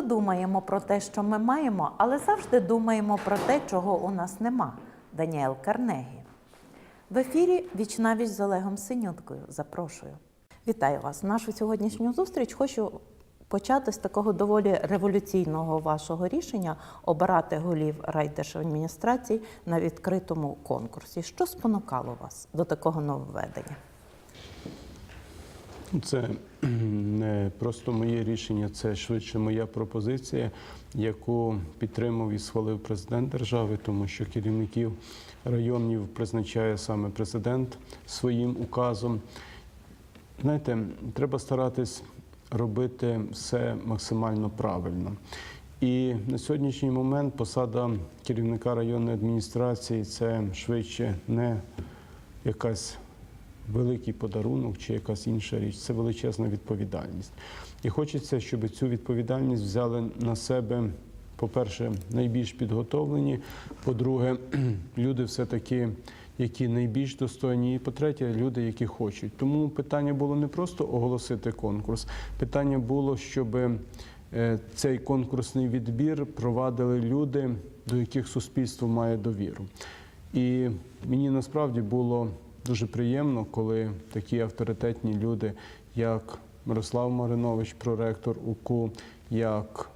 Рідко думаємо про те, що ми маємо, але завжди думаємо про те, чого у нас нема. Даніел Карнегі. В ефірі Вічнавіч з Олегом Синюткою. Запрошую. Вітаю вас. Нашу сьогоднішню зустріч хочу почати з такого доволі революційного вашого рішення обирати голів райдержадміністрацій на відкритому конкурсі. Що спонукало вас до такого нововведення? Це не просто моє рішення, це швидше моя пропозиція, яку підтримав і схвалив президент держави, тому що керівників районів призначає саме президент своїм указом. Знаєте, треба старатись робити все максимально правильно. І на сьогоднішній момент посада керівника районної адміністрації це швидше не якась великий подарунок чи якась інша річ. Це величезна відповідальність. І хочеться, щоб цю відповідальність взяли на себе, по-перше, найбільш підготовлені. По-друге, люди все-таки, які найбільш достойні, і по-третє, люди, які хочуть. Тому питання було не просто оголосити конкурс, питання було, щоб е, цей конкурсний відбір провадили люди, до яких суспільство має довіру. І мені насправді було дуже приємно, коли такі авторитетні люди, як Мирослав Маринович, проректор УКУ, як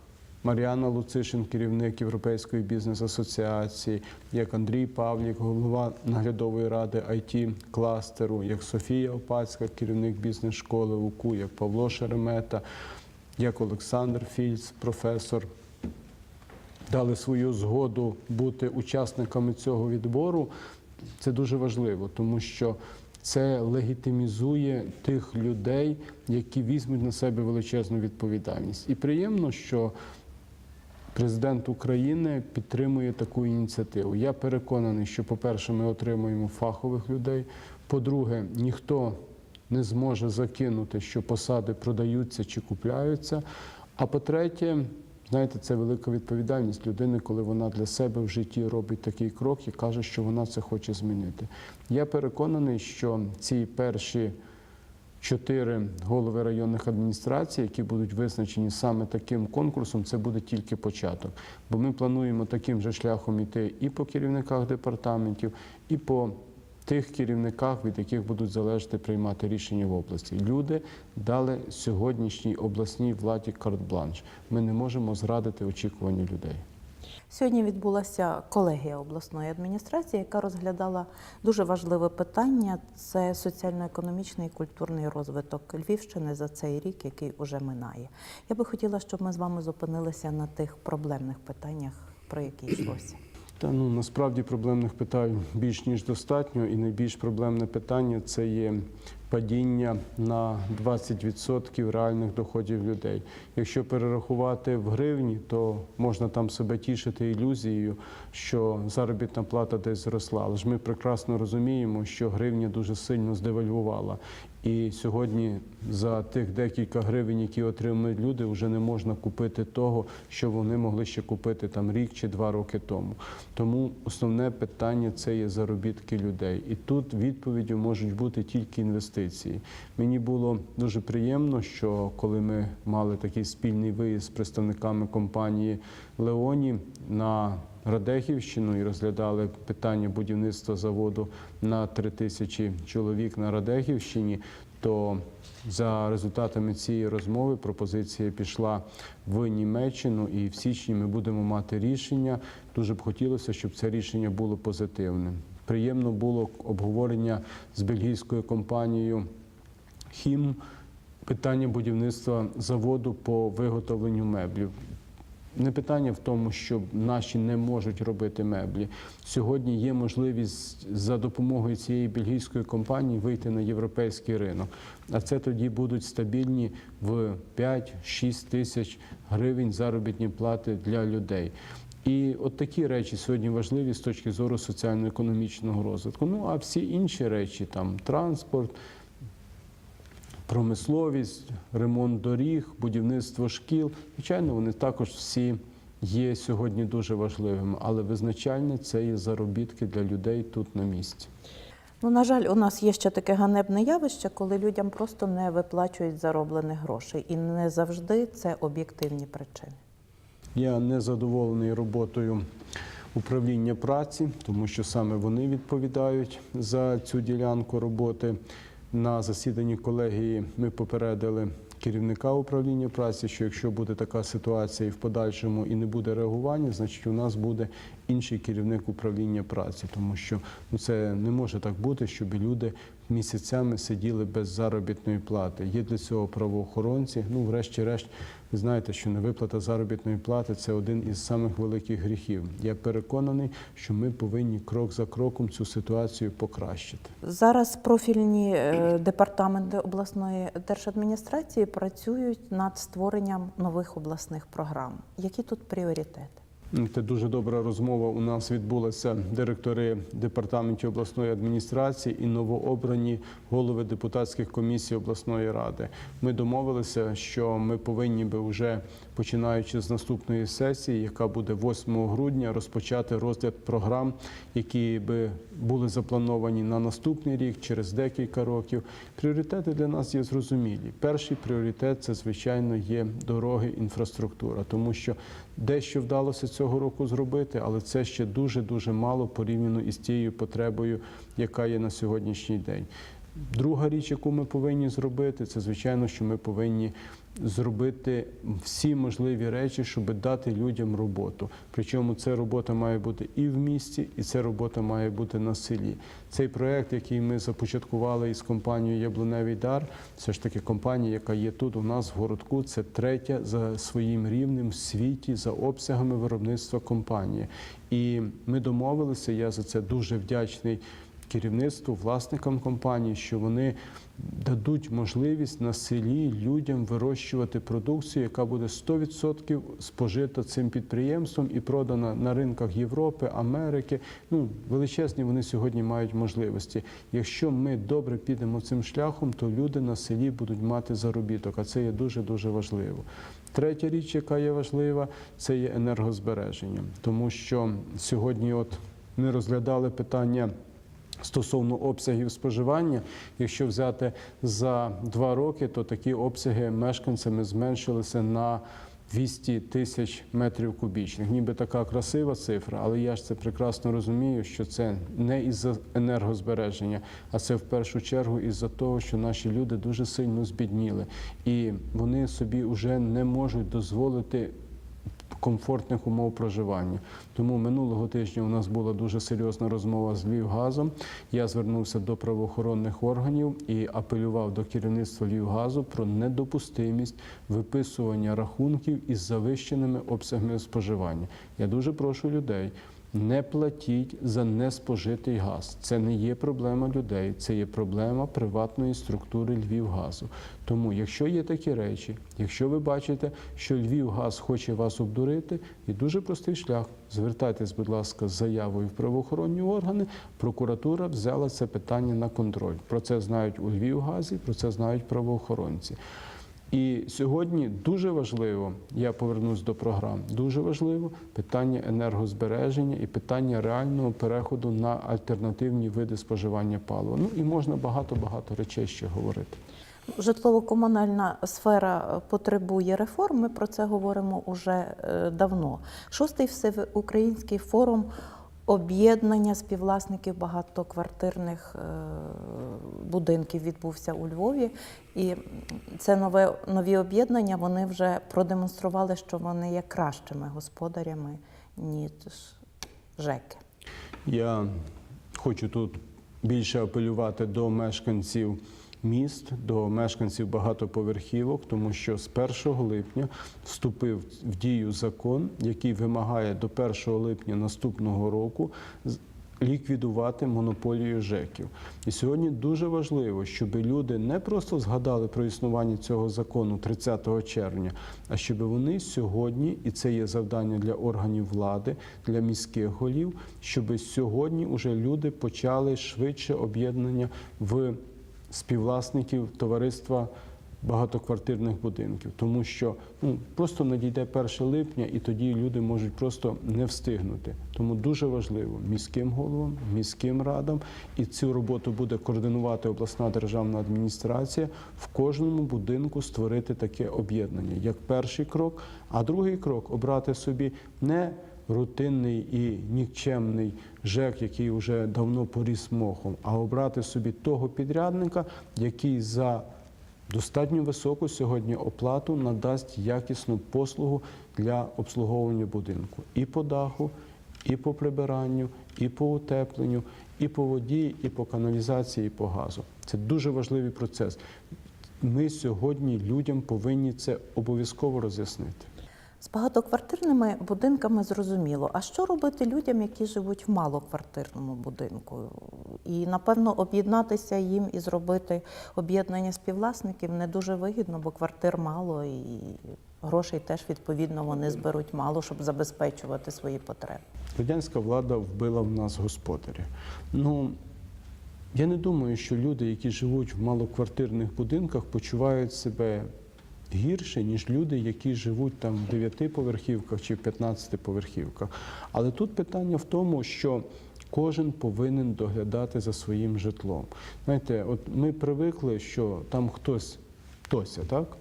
Мар'яна Луцишин, керівник Європейської бізнес-асоціації, як Андрій Павлік, голова наглядової ради it кластеру, як Софія Опацька, керівник бізнес-школи УКУ, як Павло Шеремета, як Олександр Фільц, професор дали свою згоду бути учасниками цього відбору. Це дуже важливо, тому що це легітимізує тих людей, які візьмуть на себе величезну відповідальність. І приємно, що президент України підтримує таку ініціативу. Я переконаний, що, по-перше, ми отримуємо фахових людей. По-друге, ніхто не зможе закинути, що посади продаються чи купляються. А по-третє, знаєте, це велика відповідальність людини, коли вона для себе в житті робить такий крок і каже, що вона це хоче змінити. Я переконаний, що ці перші чотири голови районних адміністрацій, які будуть визначені саме таким конкурсом, це буде тільки початок. Бо ми плануємо таким же шляхом іти і по керівниках департаментів, і по тих керівниках, від яких будуть залежати приймати рішення в області. Люди дали сьогоднішній обласній владі карт-бланш. Ми не можемо зрадити очікування людей. Сьогодні відбулася колегія обласної адміністрації, яка розглядала дуже важливе питання: це соціально-економічний і культурний розвиток Львівщини за цей рік, який уже минає. Я би хотіла, щоб ми з вами зупинилися на тих проблемних питаннях, про які йшлося. Та ну насправді проблемних питань більш ніж достатньо, і найбільш проблемне питання це є падіння на 20% реальних доходів людей. Якщо перерахувати в гривні, то можна там себе тішити ілюзією, що заробітна плата десь зросла. Але ж ми прекрасно розуміємо, що гривня дуже сильно здевальвувала. І сьогодні за тих декілька гривень, які отримують люди, вже не можна купити того, що вони могли ще купити там рік чи два роки тому. Тому основне питання це є заробітки людей. І тут відповіддю можуть бути тільки інвестиції. Мені було дуже приємно, що коли ми мали такий спільний виїзд з представниками компанії Леоні на Радехівщину і розглядали питання будівництва заводу на 3 тисячі чоловік на Радехівщині, то за результатами цієї розмови пропозиція пішла в Німеччину, і в січні ми будемо мати рішення. Дуже б хотілося, щоб це рішення було позитивним. Приємно було обговорення з бельгійською компанією Хім питання будівництва заводу по виготовленню меблів. Не питання в тому, що наші не можуть робити меблі. Сьогодні є можливість за допомогою цієї бельгійської компанії вийти на європейський ринок. А це тоді будуть стабільні в 5-6 тисяч гривень заробітні плати для людей. І от такі речі сьогодні важливі з точки зору соціально-економічного розвитку. Ну а всі інші речі, там транспорт, промисловість, ремонт доріг, будівництво шкіл. Звичайно, вони також всі є сьогодні дуже важливими, але визначальне це є заробітки для людей тут на місці. Ну, на жаль, у нас є ще таке ганебне явище, коли людям просто не виплачують зароблених грошей. І не завжди це об'єктивні причини. Я не задоволений роботою управління праці, тому що саме вони відповідають за цю ділянку роботи. На засіданні колегії ми попередили керівника управління праці, що якщо буде така ситуація і в подальшому і не буде реагування, значить у нас буде інший керівник управління праці, тому що ну, це не може так бути, щоб люди місяцями сиділи без заробітної плати. Є для цього правоохоронці. Ну, врешті-решт, ви знаєте, що невиплата заробітної плати це один із самих великих гріхів. Я переконаний, що ми повинні крок за кроком цю ситуацію покращити. Зараз профільні е, департаменти обласної держадміністрації працюють над створенням нових обласних програм. Які тут пріоритети? Це дуже добра розмова. У нас відбулася директори департаментів обласної адміністрації і новообрані голови депутатських комісій обласної ради. Ми домовилися, що ми повинні би вже починаючи з наступної сесії, яка буде 8 грудня, розпочати розгляд програм, які би були заплановані на наступний рік, через декілька років. Пріоритети для нас є зрозумілі. Перший пріоритет це звичайно є дороги, інфраструктура, тому що дещо вдалося цього року зробити, але це ще дуже дуже мало порівняно із тією потребою, яка є на сьогоднішній день. Друга річ, яку ми повинні зробити, це звичайно, що ми повинні зробити всі можливі речі, щоб дати людям роботу. Причому ця робота має бути і в місті, і ця робота має бути на селі. Цей проект, який ми започаткували із компанією Яблуневий дар, це ж таки компанія, яка є тут у нас в городку. Це третя за своїм рівнем в світі за обсягами виробництва компанії. І ми домовилися. Я за це дуже вдячний керівництву, власникам компанії, що вони дадуть можливість на селі людям вирощувати продукцію, яка буде 100% спожита цим підприємством і продана на ринках Європи, Америки. Ну величезні вони сьогодні мають можливості. Якщо ми добре підемо цим шляхом, то люди на селі будуть мати заробіток, а це є дуже дуже важливо. Третя річ, яка є важлива, це є енергозбереження, тому що сьогодні, от ми розглядали питання. Стосовно обсягів споживання, якщо взяти за два роки, то такі обсяги мешканцями зменшилися на 200 тисяч метрів кубічних. Ніби така красива цифра, але я ж це прекрасно розумію, що це не із-за енергозбереження, а це в першу чергу із-за того, що наші люди дуже сильно збідніли, і вони собі вже не можуть дозволити комфортних умов проживання. Тому минулого тижня у нас була дуже серйозна розмова з Львівгазом. Я звернувся до правоохоронних органів і апелював до керівництва Львівгазу про недопустимість виписування рахунків із завищеними обсягами споживання. Я дуже прошу людей. Не платіть за неспожитий газ. Це не є проблема людей, це є проблема приватної структури Львівгазу. Тому, якщо є такі речі, якщо ви бачите, що Львівгаз хоче вас обдурити, є дуже простий шлях. Звертайтесь, будь ласка, з заявою в правоохоронні органи. Прокуратура взяла це питання на контроль. Про це знають у Львівгазі, про це знають правоохоронці. І сьогодні дуже важливо, я повернусь до програм, дуже важливо питання енергозбереження і питання реального переходу на альтернативні види споживання палива. Ну і можна багато-багато речей ще говорити. Житлово-комунальна сфера потребує реформ. Ми про це говоримо уже е, давно. Шостий всеукраїнський форум об'єднання співвласників багатоквартирних е, будинків відбувся у Львові. І це нове нові об'єднання. Вони вже продемонстрували, що вони є кращими господарями ніж ЖЕКи. Я хочу тут більше апелювати до мешканців міст, до мешканців багатоповерхівок, тому що з 1 липня вступив в дію закон, який вимагає до 1 липня наступного року ліквідувати монополію ЖЕКів. І сьогодні дуже важливо, щоб люди не просто згадали про існування цього закону 30 червня, а щоб вони сьогодні, і це є завдання для органів влади, для міських голів, щоб сьогодні уже люди почали швидше об'єднання в співвласників товариства багатоквартирних будинків, тому що ну, просто надійде 1 липня, і тоді люди можуть просто не встигнути. Тому дуже важливо міським головам, міським радам, і цю роботу буде координувати обласна державна адміністрація в кожному будинку створити таке об'єднання як перший крок. А другий крок обрати собі не рутинний і нікчемний ЖЕК, який вже давно поріс мохом, а обрати собі того підрядника, який за достатньо високу сьогодні оплату надасть якісну послугу для обслуговування будинку і по даху, і по прибиранню, і по утепленню, і по воді, і по каналізації, і по газу. Це дуже важливий процес. Ми сьогодні людям повинні це обов'язково роз'яснити. З багатоквартирними будинками зрозуміло. А що робити людям, які живуть в малоквартирному будинку? І напевно об'єднатися їм і зробити об'єднання співвласників не дуже вигідно, бо квартир мало і грошей теж відповідно вони зберуть мало, щоб забезпечувати свої потреби. Радянська влада вбила в нас господаря. Ну я не думаю, що люди, які живуть в малоквартирних будинках, почувають себе гірше, ніж люди, які живуть там в 9-поверхівках чи в 15-поверхівках. Але тут питання в тому, що кожен повинен доглядати за своїм житлом. Знаєте, от ми привикли, що там хтось, хтось, так?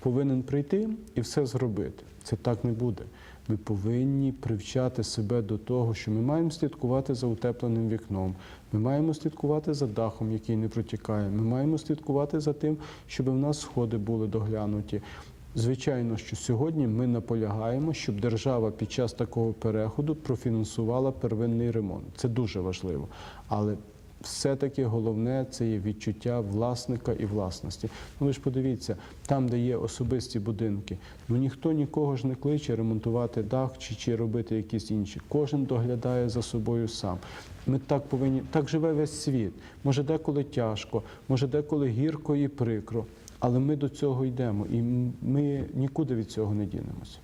повинен прийти і все зробити. Це так не буде. Ми повинні привчати себе до того, що ми маємо слідкувати за утепленим вікном, ми маємо слідкувати за дахом, який не протікає, ми маємо слідкувати за тим, щоб в нас сходи були доглянуті. Звичайно, що сьогодні ми наполягаємо, щоб держава під час такого переходу профінансувала первинний ремонт. Це дуже важливо. Але все-таки головне це є відчуття власника і власності. Ну ви ж подивіться, там, де є особисті будинки, ну ніхто нікого ж не кличе ремонтувати дах чи, чи робити якісь інші. Кожен доглядає за собою сам. Ми так повинні, так живе весь світ. Може, деколи тяжко, може, деколи гірко і прикро. Але ми до цього йдемо, і ми нікуди від цього не дінемося.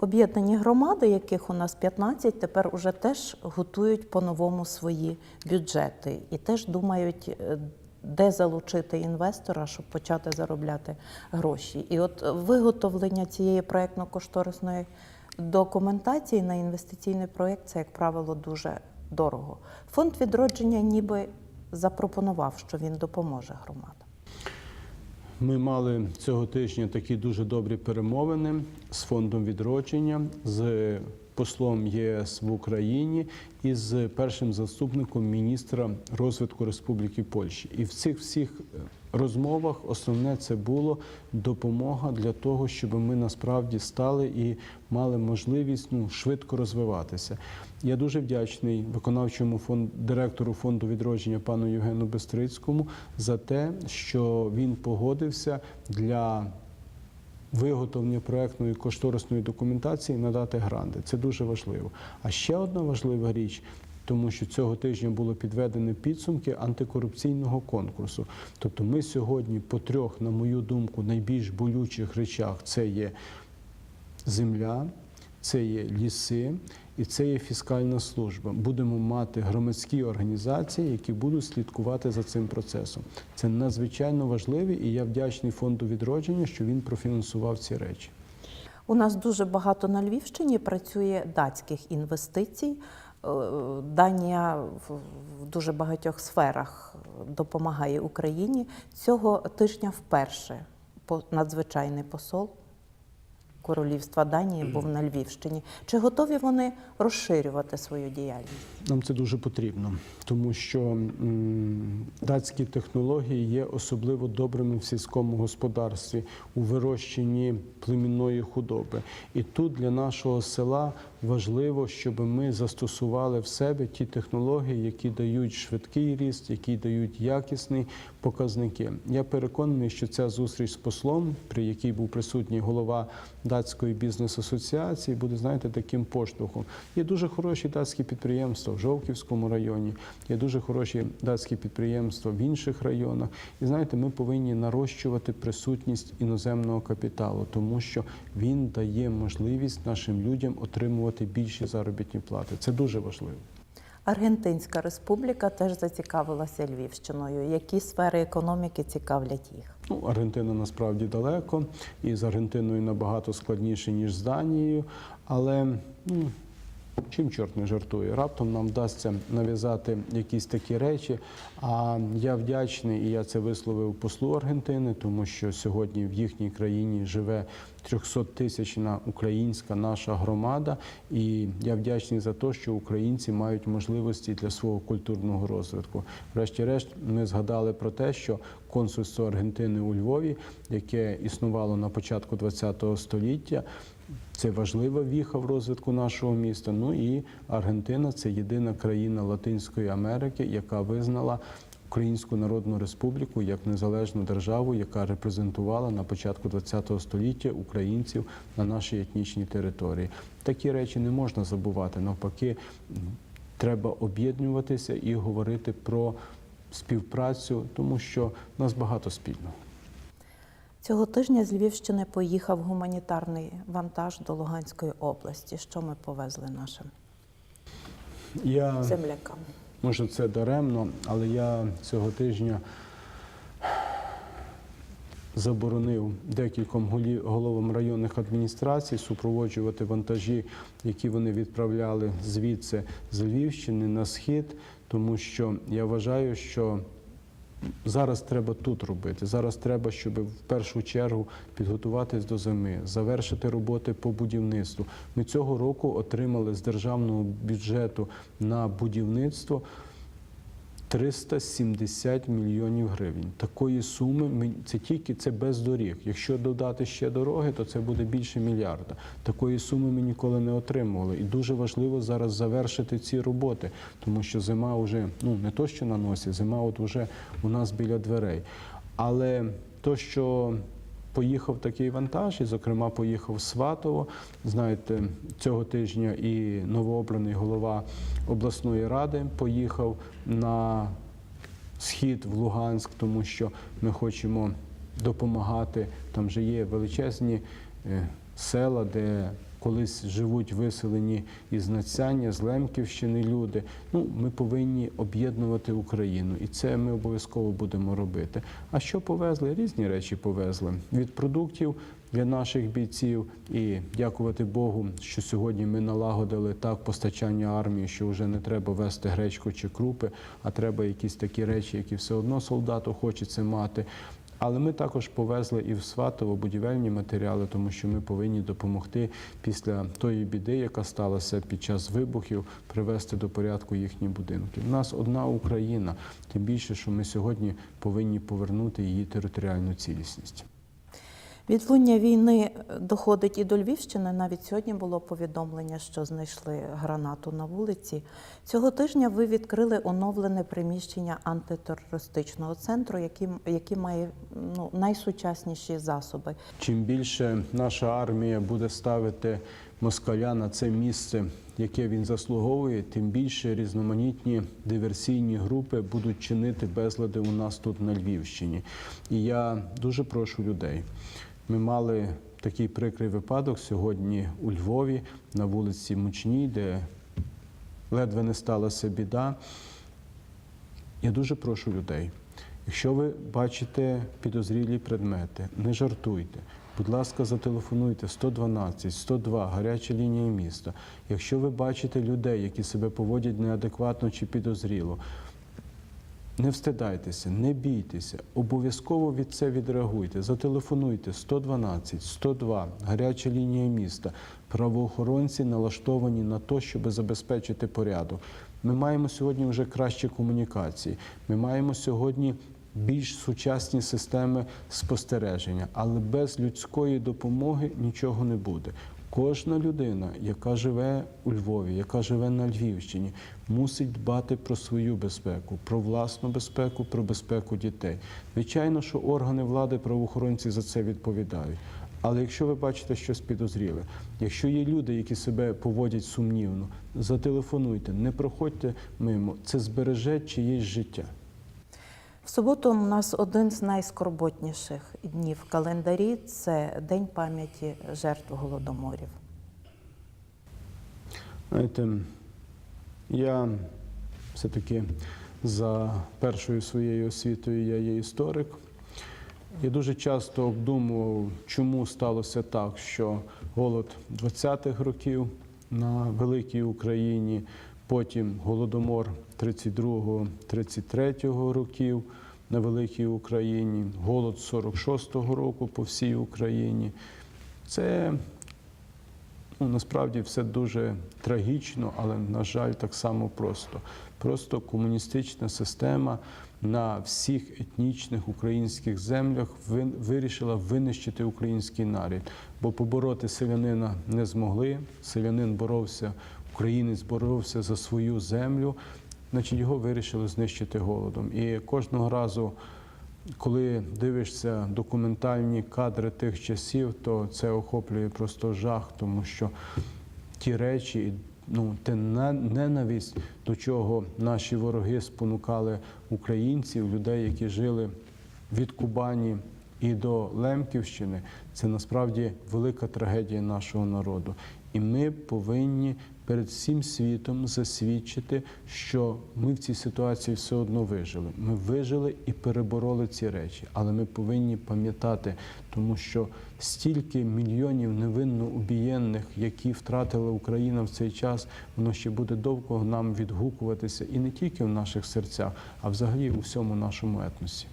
Об'єднані громади, яких у нас 15, тепер уже теж готують по-новому свої бюджети і теж думають, е, де залучити інвестора, щоб почати заробляти гроші. І от виготовлення цієї проєктно-кошторисної документації на інвестиційний проєкт це, як правило, дуже дорого. Фонд відродження ніби запропонував, що він допоможе громадам. Ми мали цього тижня такі дуже добрі перемовини з фондом відродження, з послом ЄС в Україні і з першим заступником міністра розвитку Республіки Польщі. І в цих всіх розмовах основне це було допомога для того, щоб ми насправді стали і мали можливість ну, швидко розвиватися. Я дуже вдячний виконавчому фонд, директору фонду відродження пану Євгену Бестрицькому за те, що він погодився для виготовлення проектної кошторисної документації надати гранди. Це дуже важливо. А ще одна важлива річ. Тому що цього тижня було підведені підсумки антикорупційного конкурсу. Тобто, ми сьогодні по трьох, на мою думку, найбільш болючих речах це є земля, це є ліси і це є фіскальна служба. Будемо мати громадські організації, які будуть слідкувати за цим процесом. Це надзвичайно важливо, і я вдячний фонду відродження, що він профінансував ці речі. У нас дуже багато на Львівщині працює датських інвестицій. Е, Данія в дуже багатьох сферах допомагає Україні. Цього тижня вперше надзвичайний посол Королівства Данії був на Львівщині. Чи готові вони розширювати свою діяльність? Нам це дуже потрібно, тому що датські технології є особливо добрими в сільському господарстві у вирощенні племінної худоби. І тут для нашого села важливо, щоб ми застосували в себе ті технології, які дають швидкий ріст, які дають якісні показники. Я переконаний, що ця зустріч з послом, при якій був присутній голова датської бізнес-асоціації, буде знаєте таким поштовхом. Є дуже хороші датські підприємства в Жовківському районі, є дуже хороші датські підприємства в інших районах. І знаєте, ми повинні нарощувати присутність іноземного капіталу, тому що він дає можливість нашим людям отримувати більші заробітні плати. Це дуже важливо. Аргентинська республіка теж зацікавилася Львівщиною. Які сфери економіки цікавлять їх? Ну, Аргентина насправді далеко, і з Аргентиною набагато складніше, ніж з Данією. Але ну, чим чорт не жартує? Раптом нам вдасться нав'язати якісь такі речі. А я вдячний, і я це висловив послу Аргентини, тому що сьогодні в їхній країні живе 300-тисячна українська наша громада. І я вдячний за те, що українці мають можливості для свого культурного розвитку. Врешті-решт, ми згадали про те, що консульство Аргентини у Львові, яке існувало на початку ХХ століття. Це важлива віха в розвитку нашого міста. Ну і Аргентина це єдина країна Латинської Америки, яка визнала Українську Народну Республіку як незалежну державу, яка репрезентувала на початку ХХ століття українців на нашій етнічній території. Такі речі не можна забувати. Навпаки, треба об'єднуватися і говорити про співпрацю, тому що в нас багато спільного. Цього тижня з Львівщини поїхав гуманітарний вантаж до Луганської області. Що ми повезли нашим Я землякам? Може, це даремно, але я цього тижня заборонив декільком головам районних адміністрацій супроводжувати вантажі, які вони відправляли звідси з Львівщини на схід, тому що я вважаю, що Зараз треба тут робити. Зараз треба, щоб в першу чергу підготуватись до зими, завершити роботи по будівництву. Ми цього року отримали з державного бюджету на будівництво 370 мільйонів гривень. Такої суми ми це тільки це без доріг. Якщо додати ще дороги, то це буде більше мільярда. Такої суми ми ніколи не отримували. І дуже важливо зараз завершити ці роботи, тому що зима вже ну не то, що на носі, зима от вже у нас біля дверей. Але то, що Поїхав такий вантаж, і, зокрема, поїхав Сватово. Знаєте, цього тижня і новообраний голова обласної ради поїхав на схід в Луганськ, тому що ми хочемо допомагати. Там вже є величезні е, села, де колись живуть виселені із Нацяння, з Лемківщини люди. Ну, ми повинні об'єднувати Україну, і це ми обов'язково будемо робити. А що повезли? Різні речі повезли від продуктів для наших бійців. І дякувати Богу, що сьогодні ми налагодили так постачання армії, що вже не треба вести гречку чи крупи, а треба якісь такі речі, які все одно солдату хочеться мати. Але ми також повезли і в Сватово будівельні матеріали, тому що ми повинні допомогти після тої біди, яка сталася під час вибухів, привести до порядку їхні будинки. У нас одна Україна, тим більше, що ми сьогодні повинні повернути її територіальну цілісність. Відлуння війни доходить і до Львівщини. Навіть сьогодні було повідомлення, що знайшли гранату на вулиці. Цього тижня ви відкрили оновлене приміщення антитерористичного центру, який, який має ну, найсучасніші засоби. Чим більше наша армія буде ставити москаля на це місце, яке він заслуговує, тим більше різноманітні диверсійні групи будуть чинити безлади у нас тут на Львівщині. І я дуже прошу людей. Ми мали такий прикрий випадок сьогодні у Львові на вулиці Мучній, де ледве не сталася біда. Я дуже прошу людей. Якщо ви бачите підозрілі предмети, не жартуйте. Будь ласка, зателефонуйте 112, 102, гаряча лінія міста. Якщо ви бачите людей, які себе поводять неадекватно чи підозріло, не встидайтеся, не бійтеся, обов'язково від це відреагуйте. Зателефонуйте 112, 102, гаряча лінія міста. Правоохоронці налаштовані на те, щоб забезпечити порядок. Ми маємо сьогодні вже кращі комунікації. Ми маємо сьогодні більш сучасні системи спостереження, але без людської допомоги нічого не буде. Кожна людина, яка живе у Львові, яка живе на Львівщині, мусить дбати про свою безпеку, про власну безпеку, про безпеку дітей. Звичайно, що органи влади, правоохоронці за це відповідають. Але якщо ви бачите щось підозріле, якщо є люди, які себе поводять сумнівно, зателефонуйте, не проходьте мимо. Це збереже чиєсь життя. В суботу у нас один з найскорботніших днів в календарі це День пам'яті жертв голодоморів. Знаєте, я Все-таки за першою своєю освітою я є історик. Я дуже часто обдумував, чому сталося так, що голод 20-х років на великій Україні, потім голодомор 32-33 років на великій Україні, голод 46-го року по всій Україні. Це ну, насправді все дуже трагічно, але, на жаль, так само просто. Просто комуністична система на всіх етнічних українських землях вирішила винищити український народ. Бо побороти селянина не змогли. Селянин боровся, українець боровся за свою землю, значить його вирішили знищити голодом. І кожного разу коли дивишся документальні кадри тих часів, то це охоплює просто жах, тому що ті речі, ну те на- ненависть, до чого наші вороги спонукали українців, людей, які жили від Кубані і до Лемківщини, це насправді велика трагедія нашого народу. І ми повинні перед всім світом засвідчити, що ми в цій ситуації все одно вижили. Ми вижили і перебороли ці речі, але ми повинні пам'ятати, тому що стільки мільйонів невинно убієнних, які втратила Україна в цей час, воно ще буде довго нам відгукуватися і не тільки в наших серцях, а взагалі у всьому нашому етносі.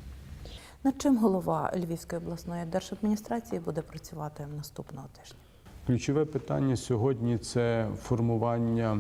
Над чим голова Львівської обласної держадміністрації буде працювати наступного тижня? Ключове питання сьогодні це формування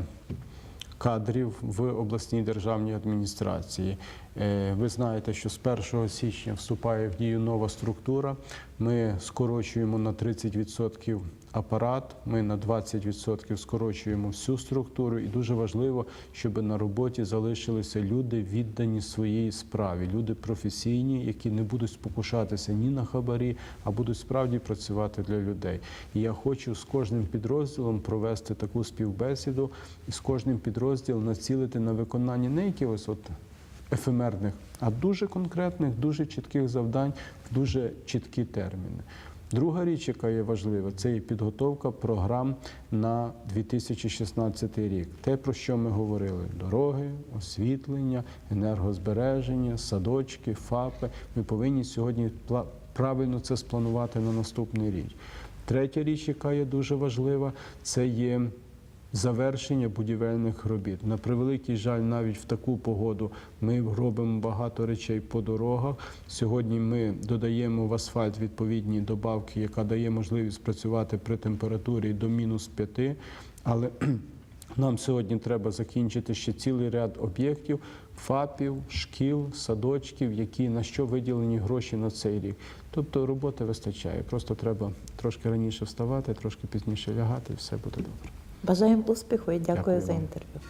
кадрів в обласній державній адміністрації. Е, Ви знаєте, що з 1 січня вступає в дію нова структура. Ми скорочуємо на 30% апарат, ми на 20% скорочуємо всю структуру, і дуже важливо, щоб на роботі залишилися люди, віддані своїй справі, люди професійні, які не будуть спокушатися ні на хабарі, а будуть справді працювати для людей. І я хочу з кожним підрозділом провести таку співбесіду і з кожним підрозділом націлити на виконання не якихось от ефемерних, а дуже конкретних, дуже чітких завдань в дуже чіткі терміни. Друга річ, яка є важлива, це і підготовка програм на 2016 рік. Те, про що ми говорили: дороги, освітлення, енергозбереження, садочки, ФАПи. Ми повинні сьогодні правильно це спланувати на наступний рік. Третя річ, яка є дуже важлива, це є завершення будівельних робіт. На превеликий жаль, навіть в таку погоду ми робимо багато речей по дорогах. Сьогодні ми додаємо в асфальт відповідні добавки, яка дає можливість працювати при температурі до мінус 5. Але нам сьогодні треба закінчити ще цілий ряд об'єктів, ФАПів, шкіл, садочків, які на що виділені гроші на цей рік. Тобто роботи вистачає. Просто треба трошки раніше вставати, трошки пізніше лягати, і все буде добре. Бажаємо успіху і дякую, дякую за інтерв'ю.